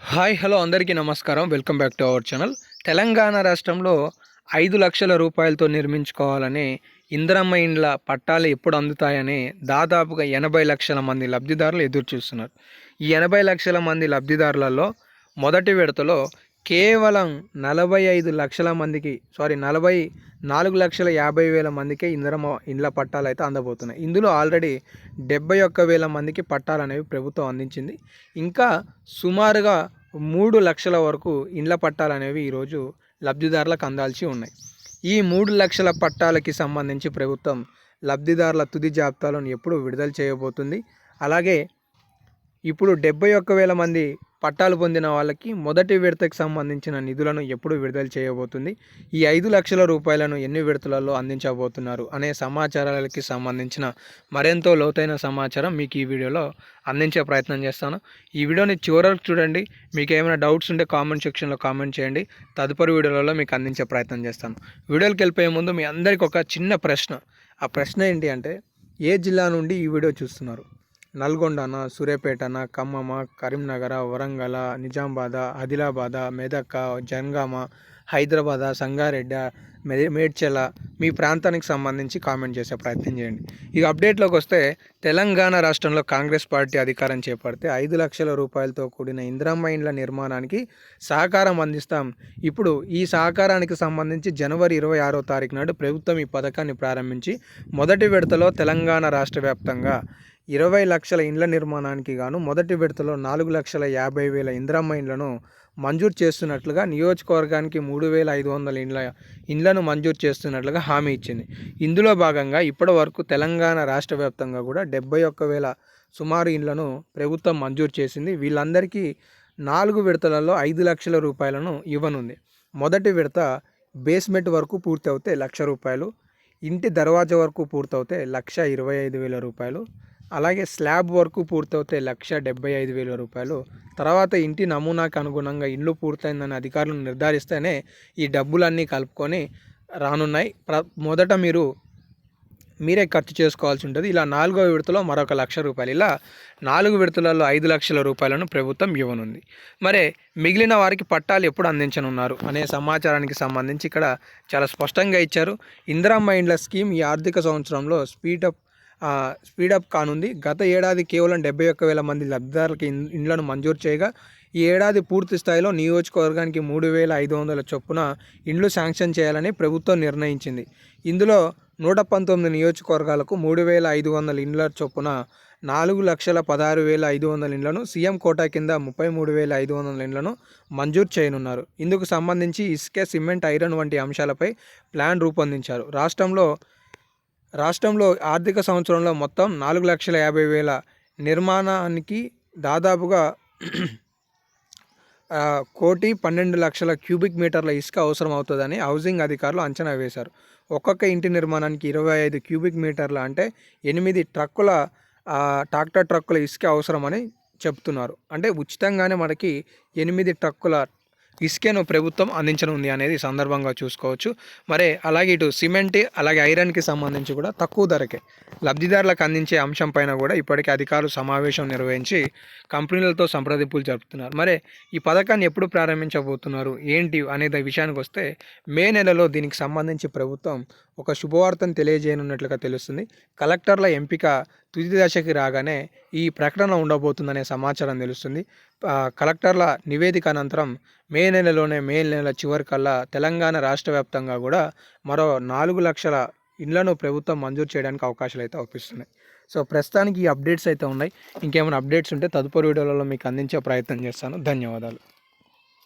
Hi hello అందరికీ నమస్కారం. Welcome back to our channel. Telangana రాష్ట్రంలో ఐదు లక్షల రూపాయలతో నిర్మించుకోవాలని ఇందిరమ్మ ఇండ్ల పట్టాలు ఎప్పుడు అందుతాయని దాదాపుగా ఎనభై లక్షల మంది లబ్ధిదారులు ఎదురు చూస్తున్నారు ఈ ఎనభై లక్షల మంది లబ్ధిదారులలో మొదటి విడతలో కేవలం నలభై ఐదు లక్షల మందికి సారీ నలభై నాలుగు లక్షల యాభై వేల మందికే ఇందిరమ్మ ఇండ్ల పట్టాలు అయితే అందబోతున్నాయి. ఇందులో ఆల్రెడీ డెబ్బై ఒక్క వేల మందికి పట్టాలు అనేవి ప్రభుత్వం అందించింది. ఇంకా సుమారుగా మూడు లక్షల వరకు ఇండ్ల పట్టాలు అనేవి ఈరోజు లబ్ధిదారులకు అందాల్సి ఉన్నాయి. ఈ మూడు లక్షల పట్టాలకి సంబంధించి ప్రభుత్వం లబ్ధిదారుల తుది జాబితాలను ఎప్పుడు విడుదల చేయబోతుంది. అలాగే ఇప్పుడు డెబ్బై ఒక్క వేల మంది పట్టాలు పొందిన వాళ్ళకి మొదటి విడతకు సంబంధించిన నిధులను ఎప్పుడు విడుదల చేయబోతుంది? ఈ ఐదు లక్షల రూపాయలను ఎన్ని విడతలలో అందించబోతున్నారు? అనే సమాచారాలకి సంబంధించిన మరెంతో లోతైన సమాచారం మీకు ఈ వీడియోలో అందించే ప్రయత్నం చేస్తాను. ఈ వీడియోని చివరకు చూడండి. మీకు ఏమైనా డౌట్స్ ఉంటే కామెంట్ సెక్షన్లో కామెంట్ చేయండి. తదుపరి వీడియోలలో మీకు అందించే ప్రయత్నం చేస్తాను. వీడియోకి వెళ్ళిపోయే ముందు మీ అందరికీ ఒక చిన్న ప్రశ్న. ఆ ప్రశ్న ఏంటి అంటే ఏ జిల్లా నుండి ఈ వీడియో చూస్తున్నారు? నల్గొండన సూర్యాపేటన ఖమ్మమ కరీంనగర వరంగల్ నిజామాబాద్ ఆదిలాబాద్ మెదక్ జనగామ హైదరాబాద్ సంగారెడ్డ మె మేడ్చల మీ ప్రాంతానికి సంబంధించి కామెంట్ చేసే ప్రయత్నం చేయండి. ఇక అప్డేట్లోకి వస్తే తెలంగాణ రాష్ట్రంలో కాంగ్రెస్ పార్టీ అధికారం చేపడితే ఐదు లక్షల రూపాయలతో కూడిన ఇందిరమ్మ ఇండ్ల నిర్మాణానికి సహకారం అందిస్తాం. ఇప్పుడు ఈ సహకారానికి సంబంధించి జనవరి ఇరవై ఆరో తారీఖు నాడు ప్రభుత్వం ఈ పథకాన్ని ప్రారంభించి మొదటి విడతలో తెలంగాణ రాష్ట్ర వ్యాప్తంగా ఇరవై లక్షల ఇండ్ల నిర్మాణానికి గాను మొదటి విడతలో నాలుగు లక్షల యాభై వేల ఇంద్రమ్మ ఇండ్లను మంజూరు చేస్తున్నట్లుగా నియోజకవర్గానికి మూడు వేల ఐదు వందల ఇండ్ల ఇండ్లను మంజూరు చేస్తున్నట్లుగా హామీ ఇచ్చింది. ఇందులో భాగంగా ఇప్పటి వరకు తెలంగాణ రాష్ట్ర వ్యాప్తంగా కూడా డెబ్బై ఒక్క వేల సుమారు ఇండ్లను ప్రభుత్వం మంజూరు చేసింది. వీళ్ళందరికీ నాలుగు విడతలలో ఐదు లక్షల రూపాయలను ఇవ్వనుంది. మొదటి విడత బేస్మెంట్ వరకు పూర్తి అవుతే లక్ష రూపాయలు ఇంటి దర్వాజా వరకు పూర్తవుతే లక్ష ఇరవై ఐదు వేల రూపాయలు అలాగే స్లాబ్ వర్క్ పూర్తవుతే లక్ష డెబ్బై ఐదు వేల రూపాయలు. తర్వాత ఇంటి నమూనాకు అనుగుణంగా ఇల్లు పూర్తయిందని అధికారులు నిర్ధారిస్తేనే ఈ డబ్బులన్నీ కలుపుకొని రానున్నాయి. ప్ర మొదట మీరు మీరే ఖర్చు చేసుకోవాల్సి ఉంటుంది. ఇలా నాలుగో విడతలో మరొక లక్ష రూపాయలు. ఇలా నాలుగు విడతలలో ఐదు లక్షల రూపాయలను ప్రభుత్వం ఇవ్వనుంది. మరి మిగిలిన వారికి పట్టాలు ఎప్పుడు అందించనున్నారు అనే సమాచారానికి సంబంధించి ఇక్కడ చాలా స్పష్టంగా ఇచ్చారు. ఇందిరా మైండ్ల స్కీమ్ ఈ ఆర్థిక సంవత్సరంలో స్పీడప్ స్పీడప్ కానుంది. గత ఏడాది కేవలం డెబ్బై ఒక్క వేల మంది లబ్ధిదారులకు ఇండ్లను మంజూరు చేయగా ఈ ఏడాది పూర్తి స్థాయిలో నియోజకవర్గానికి మూడు వేల ఐదు వందల చొప్పున ఇండ్లు శాంక్షన్ చేయాలని ప్రభుత్వం నిర్ణయించింది. ఇందులో నూట పంతొమ్మిది నియోజకవర్గాలకు మూడు వేల ఐదు వందల ఇండ్ల చొప్పున నాలుగు లక్షల పదహారు వేల ఐదు వందల ఇండ్లను సీఎం కోటా కింద ముప్పై మూడు వేల ఐదు వందల ఇండ్లను మంజూరు చేయనున్నారు. ఇందుకు సంబంధించి ఇసుక సిమెంట్ ఐరన్ వంటి అంశాలపై ప్లాన్ రూపొందించారు. రాష్ట్రంలో రాష్ట్రంలో ఆర్థిక సంవత్సరంలో మొత్తం నాలుగు లక్షల యాభై వేల నిర్మాణానికి దాదాపుగా కోటి పన్నెండు లక్షల క్యూబిక్ మీటర్ల ఇసుక అవసరం అవుతుందని హౌసింగ్ అధికారులు అంచనా వేశారు. ఒక్కొక్క ఇంటి నిర్మాణానికి ఇరవై ఐదు క్యూబిక్ మీటర్ల అంటే ఎనిమిది ట్రక్కుల ట్రాక్టర్ ట్రక్కుల ఇసుక అవసరమని చెప్తున్నారు. అంటే ఉచితంగానే మనకి ఎనిమిది ట్రక్కుల ఇసుకను ప్రభుత్వం అందించనుంది అనేది సందర్భంగా చూసుకోవచ్చు. మరి అలాగే ఇటు సిమెంట్ అలాగే ఐరన్కి సంబంధించి కూడా తక్కువ ధరకే లబ్ధిదారులకు అందించే అంశం పైన కూడా ఇప్పటికే అధికారులు సమావేశం నిర్వహించి కంపెనీలతో సంప్రదింపులు జరుపుతున్నారు. మరి ఈ పథకాన్ని ఎప్పుడు ప్రారంభించబోతున్నారు? ఏంటి? అనేది విషయానికి వస్తే మే నెలలో దీనికి సంబంధించి ప్రభుత్వం ఒక శుభవార్తను తెలియజేయనున్నట్లుగా తెలుస్తుంది. కలెక్టర్ల ఎంపిక తుది దశకి రాగానే ఈ ప్రకటన ఉండబోతుందనే సమాచారం తెలుస్తుంది. కలెక్టర్ల నివేదిక అనంతరం మే నెలలోనే మే నెల చివరికల్లా తెలంగాణ రాష్ట్ర వ్యాప్తంగా కూడా మరో నాలుగు లక్షల ఇండ్లను ప్రభుత్వం మంజూరు చేయడానికి అవకాశాలు అయితే అవుపిస్తున్నాయి సో ప్రస్తుతానికి ఈ అప్డేట్స్ అయితే ఉన్నాయి. ఇంకేమైనా అప్డేట్స్ ఉంటే తదుపరి వీడియోలలో మీకు అందించే ప్రయత్నం చేస్తాను. ధన్యవాదాలు.